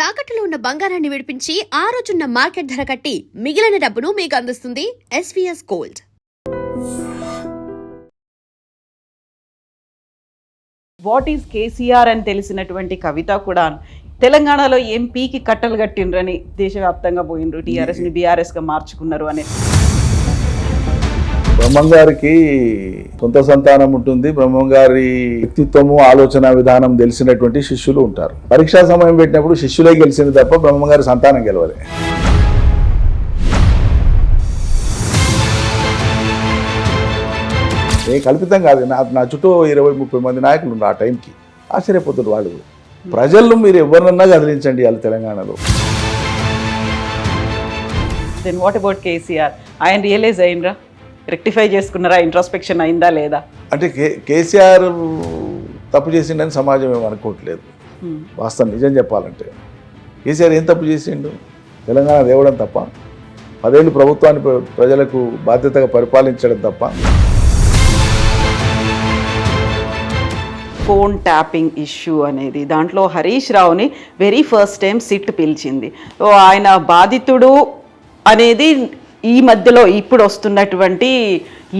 తాకట్టులో ఉన్న బంగారాన్ని విడిపించి ఆ రోజున్న మార్కెట్ ధర కట్టి మిగిలిన డబ్బును మీకు అందిస్తుంది SVS gold what is KCR అని తెలిసినటువంటి కవిత కూడా తెలంగాణలో ఎంపీకి కట్టలు కట్టిండ్రని దేశవ్యాప్తంగా పోయిండ్రు. టీఆర్ఎస్ని బీఆర్ఎస్గా మార్చుకున్నారు అని బ్రహ్మం గారికి సొంత సంతానం ఉంటుంది. బ్రహ్మం గారి వ్యక్తిత్వము ఆలోచన విధానం తెలిసినటువంటి శిష్యులు ఉంటారు. పరీక్షా సమయం పెట్టినప్పుడు శిష్యులే గెలిచింది తప్ప బ్రహ్మం గారి సంతానం గెలవలే. ఏ కల్పితం కాదు. నా నా చుట్టూ ఇరవై ముప్పై మంది నాయకులు ఉన్నారు ఆ టైంకి. ఆశ్చర్యపోతున్నారు వాళ్ళు. ప్రజలను మీరు ఎవరినన్నా కదిలించండి వాళ్ళు తెలంగాణలో. దెన్ వాట్ అబౌట్ కేసీఆర్ ఆయన రియలైజ్ అయిండ్రా? రెక్టిఫై చేసుకున్నారా? ఇంట్రాస్పెక్షన్ అయిందా లేదా? అంటే కే కేసీఆర్ తప్పు చేసిండని సమాజం ఏమీ అనుకోవట్లేదు. వాస్తవం నిజం చెప్పాలంటే. కేసీఆర్ ఏం తప్పు చేసిండు? తెలంగాణ దేవడం తప్ప పదేళ్ళు ప్రభుత్వాన్ని ప్ర- ప్రజలకు బాధ్యతగా పరిపాలించడం తప్ప. ఫోన్ ట్యాపింగ్ ఇష్యూ అనేది దాంట్లో హరీష్ రావుని వెరీ ఫస్ట్ టైం సిట్ పిలిచింది. సో ఆయన బాధితుడు అనేది ఈ మధ్యలో ఇప్పుడు వస్తున్నటువంటి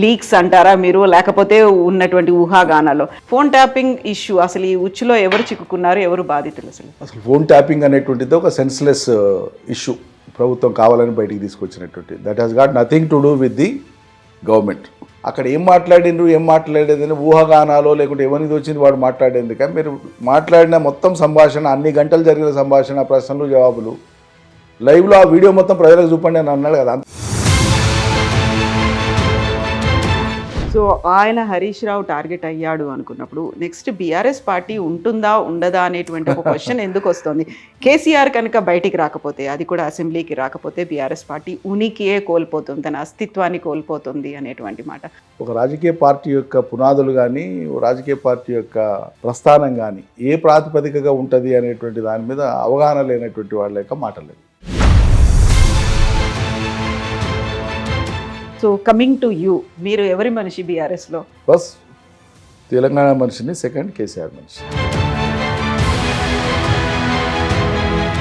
లీక్స్ అంటారా మీరు? లేకపోతే ఉన్నటువంటి ఊహాగానాలు. ఫోన్ ట్యాపింగ్ ఇష్యూ అసలు ఈ ఉచ్చులో ఎవరు చిక్కుకున్నారు? ఎవరు బాధితులు అసలు? అసలు ఫోన్ ట్యాపింగ్ అనేటువంటిది ఒక సెన్స్లెస్ ఇష్యూ. ప్రభుత్వం కావాలని బయటికి తీసుకొచ్చినటువంటి. That has got nothing to do with the government అక్కడ ఏం మాట్లాడిండ్రు ఏం మాట్లాడేదని ఊహాగానాలో లేకుంటే ఎవరికి వచ్చింది వాడు మాట్లాడేందుకు? కానీ మీరు మాట్లాడిన మొత్తం సంభాషణ అన్ని గంటలు జరిగిన సంభాషణ ప్రశ్నలు జవాబులు లైవ్లో ఆ వీడియో మొత్తం ప్రజలకు చూపండి అని అన్నాడు కదా. సో ఆయన హరీష్ రావు టార్గెట్ అయ్యాడు అనుకున్నప్పుడు నెక్స్ట్ బీఆర్ఎస్ పార్టీ ఉంటుందా ఉండదా అనేటువంటి ఒక క్వశ్చన్ ఎందుకు వస్తుంది? కేసీఆర్ కనుక బయటికి రాకపోతే అది కూడా అసెంబ్లీకి రాకపోతే బీఆర్ఎస్ పార్టీ ఉనికియే కోల్పోతుంది తన అస్తిత్వాన్ని కోల్పోతుంది అనేటువంటి మాట. ఒక రాజకీయ పార్టీ యొక్క పునాదులు కానీ రాజకీయ పార్టీ యొక్క ప్రస్థానం కానీ ఏ ప్రాతిపదికగా ఉంటుంది అనేటువంటి దాని మీద అవగాహన లేనటువంటి వాళ్ళ యొక్క మాటలు. సో కమింగ్ టు యూ మీరు ఎవరి మనిషి బీఆర్ఎస్లో ఫస్ట్ తెలంగాణ మనిషిని సెకండ్ కేసీఆర్ మనిషి.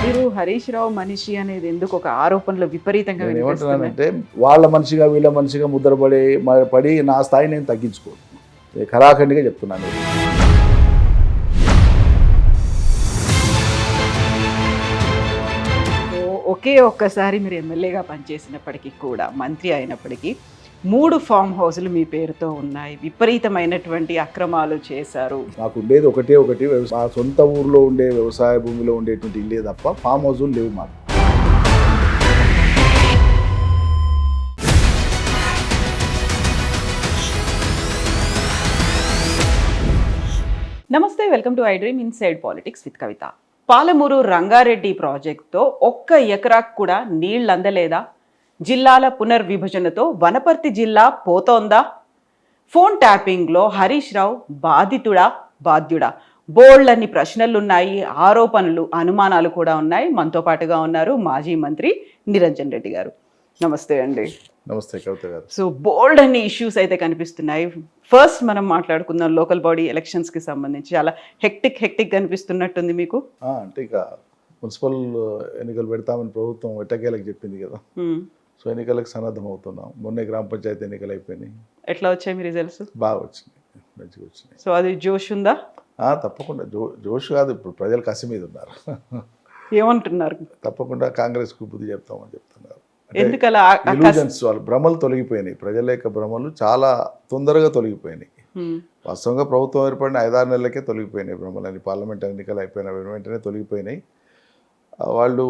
మీరు హరీష్ రావు మనిషి అనేది ఎందుకు ఒక ఆరోపణలు విపరీతంగా నేను ఏమంటున్నానంటే వాళ్ళ మనిషిగా వీళ్ళ మనిషిగా ముద్రపడి పడి నా స్థాయి నేను తగ్గించుకోను. ఇది ఖరాఖండిగా చెప్తున్నాను. ఒకే ఒక్కసారి మీరు ఎమ్మెల్యేగా పనిచేసినప్పటికీ కూడా మంత్రి అయినప్పటికీ మూడు ఫామ్ హౌస్లు మీ పేరుతో ఉన్నాయి. విపరీతమైనటువంటి అక్రమాలు చేశారు. నాకు ఉండేది ఒకటే ఒకటి మా సొంత ఊర్లో ఉండే వ్యవసాయ భూమిలో ఉండేటువంటి ఇల్లే తప్ప ఫామ్ హౌజులు లేవు మాకు. నమస్తే welcome to I Dream inside politics with Kavitha. Palamuru Rangareddy ప్రాజెక్టుతో ఒక్క ఎకరాకు కూడా నీళ్ళు అందలేదా జిల్లాల పునర్విభజనతో వనపర్తి జిల్లా పోతోందా? ఫోన్ ట్యాపింగ్లో హరీష్ రావు బాధితుడా? బాధ్యుడా? బోల్డ్ అన్ని ఆరోపణలు అనుమానాలు కూడా ఉన్నాయి. మనతో పాటుగా ఉన్నారు మాజీ మంత్రి నిరంజన్ రెడ్డి గారు. నమస్తే అండి. నమస్తే కవిత గారు. సో బోల్డ్ అన్ని ఇష్యూస్ అయితే కనిపిస్తున్నాయి. ఫస్ట్ మనం మాట్లాడుకుందాం లోకల్ బాడీ ఎలక్షన్స్కి సంబంధించి. చాలా హెక్టిక్ హెక్టిక్ కనిపిస్తున్నట్టుంది మీకు. అంటే ఇక మున్సిపల్ ఎన్నికలు పెడతామని ప్రభుత్వం ఎట్టకేలకు చెప్పింది కదా. Hmm. సో ఎన్నికలకు సన్నద్ధం అవుతున్నాం మొన్నే గ్రామ పంచాయతీ ఎన్నికలు అయిపోయినాయి. ఎట్లా వచ్చాయి మీ రిజల్ట్స్ బాగా వచ్చినాయి. మంచిగా వచ్చినాయి. సో అది జోష్ ఉందా? ఆ, తప్పకుండా. జో జోష్ కాదు ఇప్పుడు ప్రజలు కసి మీద ఉన్నారు. ఏమంటున్నారు? తప్పకుండా కాంగ్రెస్కు బుద్ధి చెప్తామని చెప్తున్నారు. ఇల్యూజన్స్ వాళ్ళ భ్రమలు తొలగిపోయినాయి. ప్రజల యొక్క భ్రమలు చాలా తొందరగా తొలగిపోయినాయి. వాస్తవంగా ప్రభుత్వం ఏర్పడిన ఐదారు నెలలకే తొలగిపోయినాయి భ్రమలని పార్లమెంట్ ఎన్నికలు అయిపోయిన వెంటనే తొలగిపోయినాయి. వాళ్ళు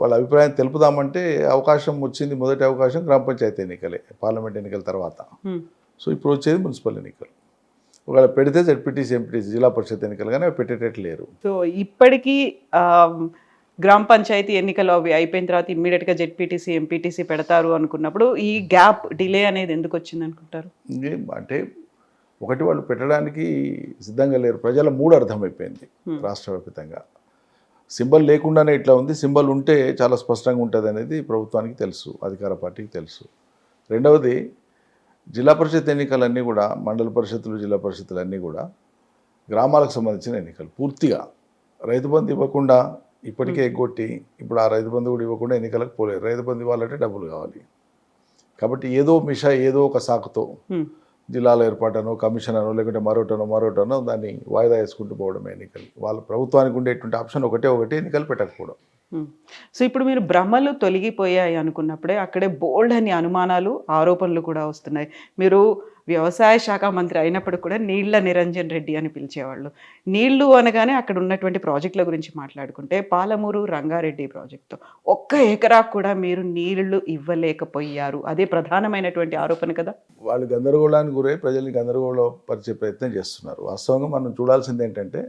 వాళ్ళ అభిప్రాయం తెలుపుదామంటే అవకాశం వచ్చింది. మొదటి అవకాశం గ్రామ పంచాయతీ ఎన్నికలే పార్లమెంట్ ఎన్నికల తర్వాత. సో ఇప్పుడు వచ్చేది మున్సిపల్ ఎన్నికలు. ఒకవేళ పెడితే జడ్పీటీసీ ఎంపీటీసీ జిల్లా పరిషత్ ఎన్నికలు కానీ అవి పెట్టేటట్టు లేరు. సో ఇప్పటికీ గ్రామ పంచాయతీ ఎన్నికలు అవి అయిపోయిన తర్వాత ఇమ్మీడియట్గా జెడ్పీటీసీ ఎంపీటీసీ పెడతారు అనుకున్నప్పుడు ఈ గ్యాప్ డిలే అనేది ఎందుకు వచ్చింది అనుకుంటారు? అంటే ఒకటి వాళ్ళు పెట్టడానికి సిద్ధంగా లేరు. ప్రజల మూడు అర్థమైపోయింది. రాష్ట్ర వ్యాప్తంగా సింబల్ లేకుండానే ఇట్లా ఉంది. సింబల్ ఉంటే చాలా స్పష్టంగా ఉంటుంది అనేది ప్రభుత్వానికి తెలుసు అధికార పార్టీకి తెలుసు. రెండవది జిల్లా పరిషత్ ఎన్నికలన్నీ కూడా మండల పరిషత్తులు జిల్లా పరిషత్తులు అన్నీ కూడా గ్రామాలకు సంబంధించిన ఎన్నికలు పూర్తిగా. రైతు బంధు ఇవ్వకుండా ఇప్పటికే ఎగ్గొట్టి ఇప్పుడు ఆ రైతు బంధు కూడా ఇవ్వకుండా ఎన్నికలకు పోలేదు. రైతు బంధు ఇవ్వాలంటే డబ్బులు కావాలి. కాబట్టి ఏదో మిష ఏదో ఒక సాకుతో. జిల్లాల ఏర్పాటనో కమిషన్ అనో లేకుంటే మరోటనో మరోటనో దాన్ని వాయిదా వేసుకుంటూ పోవడమే ఎన్నికలు. వాళ్ళ ప్రభుత్వానికి ఉండేటువంటి ఆప్షన్ ఒకటే ఒకటి ఎన్నికలు పెట్టకపోవడం. సో ఇప్పుడు మీరు భ్రమలు తొలగిపోయాయి అనుకున్నప్పుడే అక్కడే బోల్డ్ అని అనుమానాలు ఆరోపణలు కూడా వస్తున్నాయి. మీరు వ్యవసాయ శాఖ మంత్రి అయినప్పుడు కూడా నీళ్ళ నిరంజన్ రెడ్డి అని పిలిచేవాళ్ళు. నీళ్ళు అనగానే అక్కడ ఉన్నటువంటి ప్రాజెక్టుల గురించి మాట్లాడుకుంటే పాలమూరు రంగారెడ్డి ప్రాజెక్టు ఒక్క ఎకరా కూడా మీరు నీళ్ళు ఇవ్వలేకపోయారు. అదే ప్రధానమైనటువంటి ఆరోపణ కదా? వాళ్ళు గందరగోళానికి గురై ప్రజల్ని గందరగోళ పరిచే ప్రయత్నం చేస్తున్నారు. వాస్తవంగా మనం చూడాల్సింది ఏంటంటే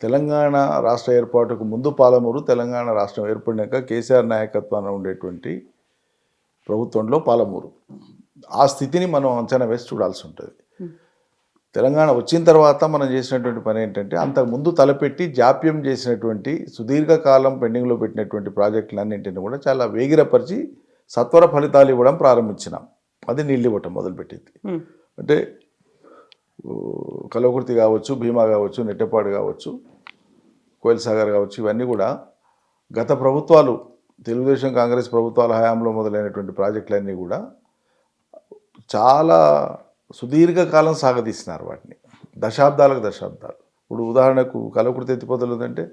తెలంగాణ రాష్ట్ర ఏర్పాటుకు ముందు పాలమూరు తెలంగాణ రాష్ట్రం ఏర్పడినాక కేసీఆర్ నాయకత్వాన ఉండేటువంటి ప్రభుత్వంలో పాలమూరు. ఆ స్థితిని మనం అంచనా వేసి చూడాల్సి ఉంటుంది. తెలంగాణ వచ్చిన తర్వాత మనం చేసినటువంటి పని ఏంటంటే అంతకు ముందు తలపెట్టి జాప్యం చేసినటువంటి సుదీర్ఘకాలం పెండింగ్లో పెట్టినటువంటి ప్రాజెక్టులన్నింటిని కూడా చాలా వేగిరపరిచి సత్వర ఫలితాలు ఇవ్వడం ప్రారంభించినాం. అది నీళ్ళు ఇవ్వటం మొదలుపెట్టింది. అంటే ఊ, కలవకుర్తి కావచ్చు భీమా కావచ్చు నెట్టెపాడు కావచ్చు కోయిల్ సాగర్ కావచ్చు ఇవన్నీ కూడా గత ప్రభుత్వాలు తెలుగుదేశం కాంగ్రెస్ ప్రభుత్వాల హయాంలో మొదలైనటువంటి ప్రాజెక్టులన్నీ కూడా చాలా సుదీర్ఘకాలం సాగదీసినారు వాటిని. దశాబ్దాలకు దశాబ్దాలు. ఇప్పుడు ఉదాహరణకు కలకృతి ఎత్తిపోతలు ఉందంటే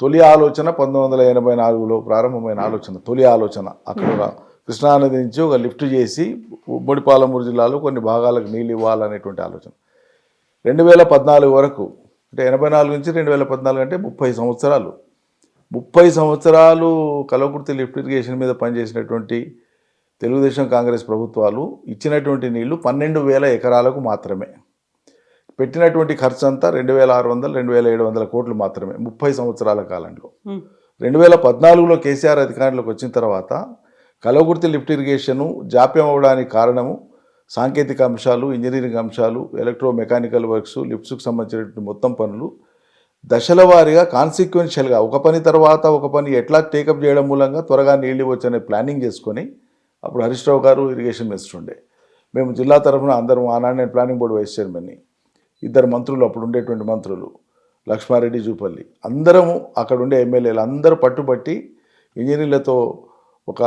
తొలి ఆలోచన పంతొమ్మిది వందల ఎనభై నాలుగులో ప్రారంభమైన ఆలోచన తొలి ఆలోచన. అక్కడ కృష్ణానది నుంచి ఒక లిఫ్ట్ చేసి ఉమ్మడి పాలమూరు జిల్లాలో కొన్ని భాగాలకు నీళ్ళు ఇవ్వాలనేటువంటి ఆలోచన. రెండు వేల పద్నాలుగు వరకు అంటే ఎనభై నాలుగు నుంచి రెండు వేల పద్నాలుగు అంటే ముప్పై సంవత్సరాలు. ముప్పై సంవత్సరాలు కలవకుర్తి లిఫ్ట్ ఇరిగేషన్ మీద పనిచేసినటువంటి తెలుగుదేశం కాంగ్రెస్ ప్రభుత్వాలు ఇచ్చినటువంటి నీళ్ళు పన్నెండు వేల ఎకరాలకు మాత్రమే పెట్టినటువంటి ఖర్చు అంతా రెండు వేల ఆరు వందలు రెండు వేల ఏడు వందల కోట్లు మాత్రమే ముప్పై సంవత్సరాల కాలంలో. రెండు వేల పద్నాలుగులో కేసీఆర్ అధికారంలోకి వచ్చిన తర్వాత కలవకుర్తి లిఫ్ట్ ఇరిగేషను జాప్యం అవ్వడానికి కారణము సాంకేతిక అంశాలు ఇంజనీరింగ్ అంశాలు ఎలక్ట్రో మెకానికల్ వర్క్స్ లిఫ్ట్స్కు సంబంధించినటువంటి మొత్తం పనులు దశల వారీగా కాన్సిక్వెన్షియల్గా ఒక పని తర్వాత ఒక పని ఎట్లా టేకప్ చేయడం మూలంగా త్వరగా నీళ్ళు వచ్చనే ప్లానింగ్ చేసుకొని అప్పుడు హరీష్ రావు గారు ఇరిగేషన్ మినిస్టర్ ఉండే. మేము జిల్లా తరఫున అందరం ఆనాడు నేను ప్లానింగ్ బోర్డు వైస్ చైర్మన్ని ఇద్దరు మంత్రులు అప్పుడు ఉండేటువంటి మంత్రులు లక్ష్మారెడ్డి జూపల్లి. అందరము అక్కడ ఉండే ఎమ్మెల్యేలు అందరూ పట్టుబట్టి ఇంజనీర్లతో ఒక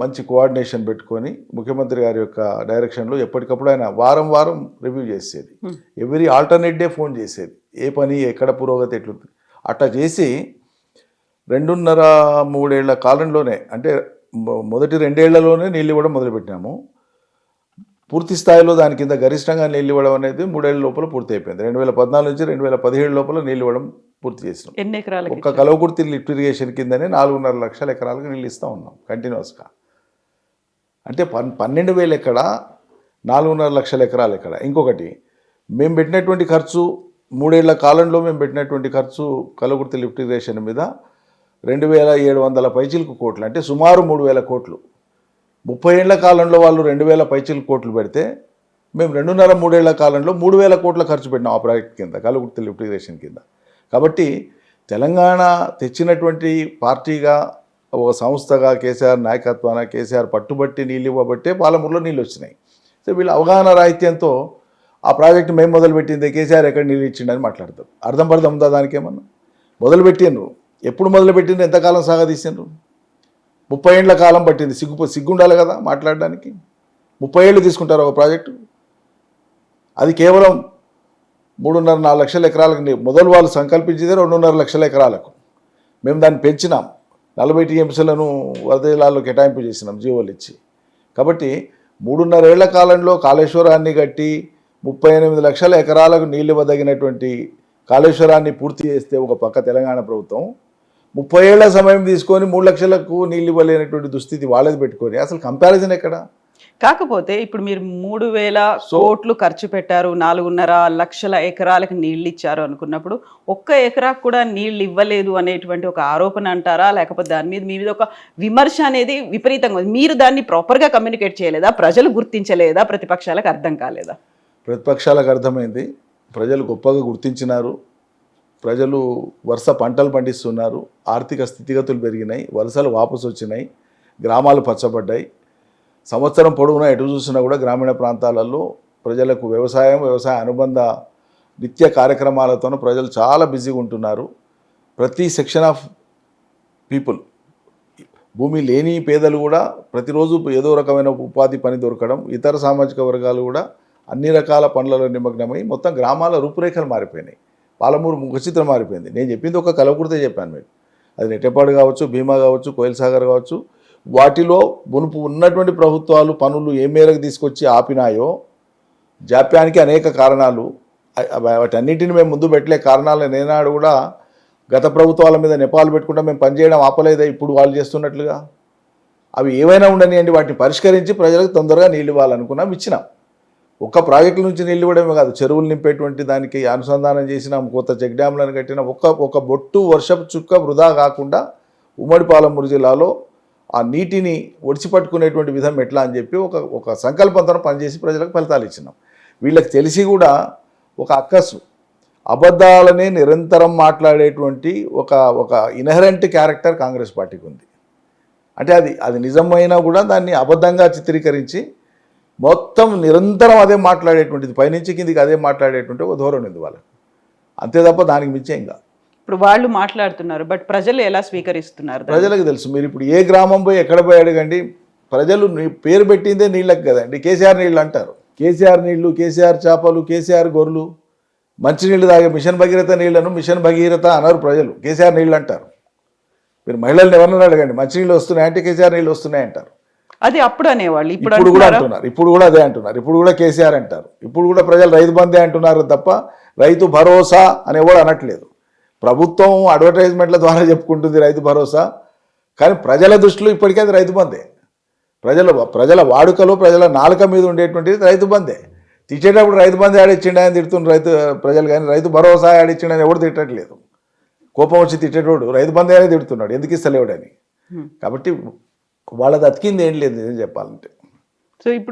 మంచి కోఆర్డినేషన్ పెట్టుకొని ముఖ్యమంత్రి గారి యొక్క డైరెక్షన్లో ఎప్పటికప్పుడు ఆయన వారం వారం రివ్యూ చేసేది. ఎవ్రీ ఆల్టర్నేట్ డే ఫోన్ చేసేది. ఏ పని ఎక్కడ పురోగతి ఎట్లుంది? అట్లా చేసి రెండున్నర మూడేళ్ళ కాలంలోనే అంటే మొదటి రెండేళ్ళలోనే నీళ్ళు ఇవ్వడం మొదలుపెట్టినాము పూర్తి స్థాయిలో దాని కింద గరిష్టంగా నీళ్ళు ఇవ్వడం అనేది మూడేళ్ళ లోపల పూర్తి అయిపోయింది. రెండు వేల పద్నాలుగు నుంచి రెండు వేల పదిహేడు లోపల నీళ్ళు ఇవ్వడం పూర్తి చేసినాం. ఎన్ని ఎకరాలకి ఒక్క కలవకుర్తి లిఫ్ట్ ఇరిగేషన్ కిందనే నాలుగున్నర లక్షల ఎకరాలకు నీళ్ళు ఇస్తూ ఉన్నాం కంటిన్యూస్గా. అంటే పన్ పన్నెండు వేలు ఎక్కడ నాలుగున్నర లక్షల ఎకరాలు ఎక్కడ? ఇంకొకటి మేము పెట్టినటువంటి ఖర్చు మూడేళ్ళ కాలంలో మేము పెట్టినటువంటి ఖర్చు కలవకుర్తి లిఫ్ట్ ఇరిగేషన్ మీద రెండు వేల ఏడు వందల పైచిలకు కోట్లు. అంటే సుమారు మూడు వేల కోట్లు. ముప్పై ఏళ్ళ కాలంలో వాళ్ళు రెండు వేల పైచిలకు కోట్లు పెడితే మేము రెండున్నర మూడేళ్ళ కాలంలో మూడు వేల కోట్ల ఖర్చు పెట్టినాం ఆ ప్రాజెక్ట్ కింద కలుగుర్తి లిఫ్ట్ కింద. కాబట్టి తెలంగాణ తెచ్చినటువంటి పార్టీగా ఒక సంస్థగా కేసీఆర్ నాయకత్వాన కేసీఆర్ పట్టుబట్టి నీళ్ళు ఇవ్వబట్టే పాలమూరులో నీళ్ళు వచ్చినాయి. సో వీళ్ళ అవగాహన రాహిత్యంతో ఆ ప్రాజెక్ట్ మేము మొదలుపెట్టింది కేసీఆర్ ఎక్కడ నీళ్ళు ఇచ్చిండని మాట్లాడతారు అర్థం పర్థం ఉందా దానికేమన్నా? మొదలుపెట్టిండ్రు. ఎప్పుడు మొదలుపెట్టిండ్రు? ఎంతకాలం సాగదీసిండ్రు ముప్పై ఏళ్ళ కాలం పట్టింది. సిగ్గు సిగ్గుండాలి కదా మాట్లాడడానికి. ముప్పై ఏళ్ళు తీసుకుంటారు ఒక ప్రాజెక్టు. అది కేవలం మూడున్నర నాలుగు లక్షల ఎకరాలకు మొదలు వాళ్ళు సంకల్పించేది రెండున్నర లక్షల ఎకరాలకు. మేము దాన్ని పెంచినాం. నలభై టీఎంసీలను వరద జిల్లాలో కేటాయింపు చేసినాం జీవోలు ఇచ్చి. కాబట్టి మూడున్నరేళ్ళ కాలంలో కాళేశ్వరాన్ని కట్టి ముప్పై ఎనిమిది లక్షల ఎకరాలకు నీళ్ళు ఇవ్వదగినటువంటి కాళేశ్వరాన్ని పూర్తి చేస్తే ఒక పక్క తెలంగాణ ప్రభుత్వం ముప్పై ఏళ్ళ సమయం తీసుకొని మూడు లక్షలకు నీళ్ళు ఇవ్వలేనటువంటి దుస్థితి వాళ్ళది పెట్టుకొని అసలు కంపారిజన్ ఎక్కడ? కాకపోతే ఇప్పుడు మీరు మూడు వేల కోట్లు ఖర్చు పెట్టారు నాలుగున్నర లక్షల ఎకరాలకు నీళ్ళు ఇచ్చారు అనుకున్నప్పుడు ఒక్క ఎకరాకు కూడా నీళ్ళు ఇవ్వలేదు అనేటువంటి ఒక ఆరోపణ అంటారా? లేకపోతే దాని మీద మీ మీద ఒక విమర్శ అనేది విపరీతంగా ఉంది. మీరు దాన్ని ప్రాపర్గా కమ్యూనికేట్ చేయలేదా? ప్రజలు గుర్తించలేదా? ప్రతిపక్షాలకు అర్థం కాలేదా? ప్రతిపక్షాలకు అర్థమైంది. ప్రజలు గొప్పగా గుర్తించినారు. ప్రజలు వరుస పంటలు పండిస్తున్నారు ఆర్థిక స్థితిగతులు పెరిగినాయి వలసలు వాపసు వచ్చినాయి గ్రామాలు పచ్చబడ్డాయి. సంవత్సరం పొడవునా ఎటు చూసినా కూడా గ్రామీణ ప్రాంతాలలో ప్రజలకు వ్యవసాయం వ్యవసాయ అనుబంధ నిత్య కార్యక్రమాలతోనూ ప్రజలు చాలా బిజీగా ఉంటున్నారు. ప్రతి సెక్షన్ ఆఫ్ పీపుల్ భూమి లేని పేదలు కూడా ప్రతిరోజు ఏదో రకమైన ఉపాధి పని దొరకడం ఇతర సామాజిక వర్గాలు కూడా అన్ని రకాల పనులలో నిమగ్నమై మొత్తం గ్రామాల రూపురేఖలు మారిపోయినాయి. పాలమూరు ముఖచిత్రం మారిపోయింది. నేను చెప్పింది ఒక కలవకుడితే చెప్పాను మీకు. అది నెట్టెపాడు కావచ్చు భీమా కావచ్చు కోయిల్ సాగర్ కావచ్చు వాటిలో మునుపు ఉన్నటువంటి ప్రభుత్వాలు పనులు ఏ మేరకు తీసుకొచ్చి ఆపినాయో జాప్యానికి అనేక కారణాలు వాటన్నిటిని మేము ముందు పెట్టలే కారణాలు నేనాడు కూడా గత ప్రభుత్వాల మీద నెపాలు పెట్టుకుంటా మేము పనిచేయడం ఆపలేదా ఇప్పుడు వాళ్ళు చేస్తున్నట్లుగా. అవి ఏవైనా ఉండనియండి వాటిని పరిష్కరించి ప్రజలకు తొందరగా నీళ్ళు ఇవ్వాలనుకున్నాం ఇచ్చినాం. ఒక్క ప్రాజెక్టుల నుంచి నీళ్ళు ఇవ్వడమే కాదు చెరువులు నింపేటువంటి దానికి అనుసంధానం చేసిన కొత్త చెక్ డ్యాంలను కట్టిన ఒక్క ఒక బొట్టు వర్షపు చుక్క వృధా కాకుండా ఉమ్మడి పాలమూరు జిల్లాలో ఆ నీటిని ఒడిచిపట్టుకునేటువంటి విధం ఎట్లా అని చెప్పి ఒక ఒక సంకల్పంతో పనిచేసి ప్రజలకు ఫలితాలు ఇచ్చినాం. వీళ్ళకి తెలిసి కూడా ఒక అక్కసు అబద్ధాలనే నిరంతరం మాట్లాడేటువంటి ఒక ఒక ఇన్హరెంట్ క్యారెక్టర్ కాంగ్రెస్ పార్టీకి ఉంది. అంటే అది అది నిజమైనా కూడా దాన్ని అబద్ధంగా చిత్రీకరించి మొత్తం నిరంతరం అదే మాట్లాడేటువంటిది పైనుంచి కిందికి అదే మాట్లాడేటువంటి ఒక ధోరణి ఉంది వాళ్ళకి. అంతే తప్ప దానికి మించే ఇంకా ఇప్పుడు వాళ్ళు మాట్లాడుతున్నారు బట్ ప్రజలు ఎలా స్వీకరిస్తున్నారు? ప్రజలకు తెలుసు. మీరు ఇప్పుడు ఏ గ్రామం పోయి ఎక్కడ పోయి అడగండి ప్రజలు పేరు పెట్టిందే నీళ్ళకి కదండి కేసీఆర్ నీళ్ళు అంటారు. కేసీఆర్ నీళ్ళు కేసీఆర్ చేపలు కేసీఆర్ గొర్రెలు మంచినీళ్ళు తాగే మిషన్ భగీరథ నీళ్ళను మిషన్ భగీరథ అనరు ప్రజలు. కేసీఆర్ నీళ్ళు అంటారు. మీరు మహిళల్ని ఎవరినైనా అడగండి మంచినీళ్ళు వస్తున్నాయంటే కేసీఆర్ నీళ్ళు వస్తున్నాయి అంటారు. అది అప్పుడు అనేవాళ్ళు. ఇప్పుడు ఇప్పుడు కూడా అంటున్నారా? ఇప్పుడు కూడా అదే అంటున్నారు. ఇప్పుడు కూడా కేసీఆర్ అంటారు. ఇప్పుడు కూడా ప్రజలు రైతు బందే అంటున్నారు తప్ప రైతు భరోసా అనే కూడా అనట్లేదు. ప్రభుత్వం అడ్వర్టైజ్మెంట్ల ద్వారా చెప్పుకుంటుంది రైతు భరోసా. కానీ ప్రజల దృష్టిలో ఇప్పటికే అది రైతు బందే ప్రజల ప్రజల వాడుకలో ప్రజల నాలుక మీద ఉండేటువంటిది రైతు బందే తిట్టేటప్పుడు రైతు బందే ఆడిచ్చిండు అని తిడుతున్న రైతు ప్రజలు కానీ రైతు భరోసా ఆడిచ్చిండు అని ఎవడు తిట్టట్లేదు. కోపం వచ్చి తిట్టేటోడు రైతు బందే అని తిడుతున్నాడు. ఎందుకు ఇస్తలేవుడని. కాబట్టి వాళ్ళది అతికింది ఏం లేదు నిజం చెప్పాలంటే. సో ఇప్పుడు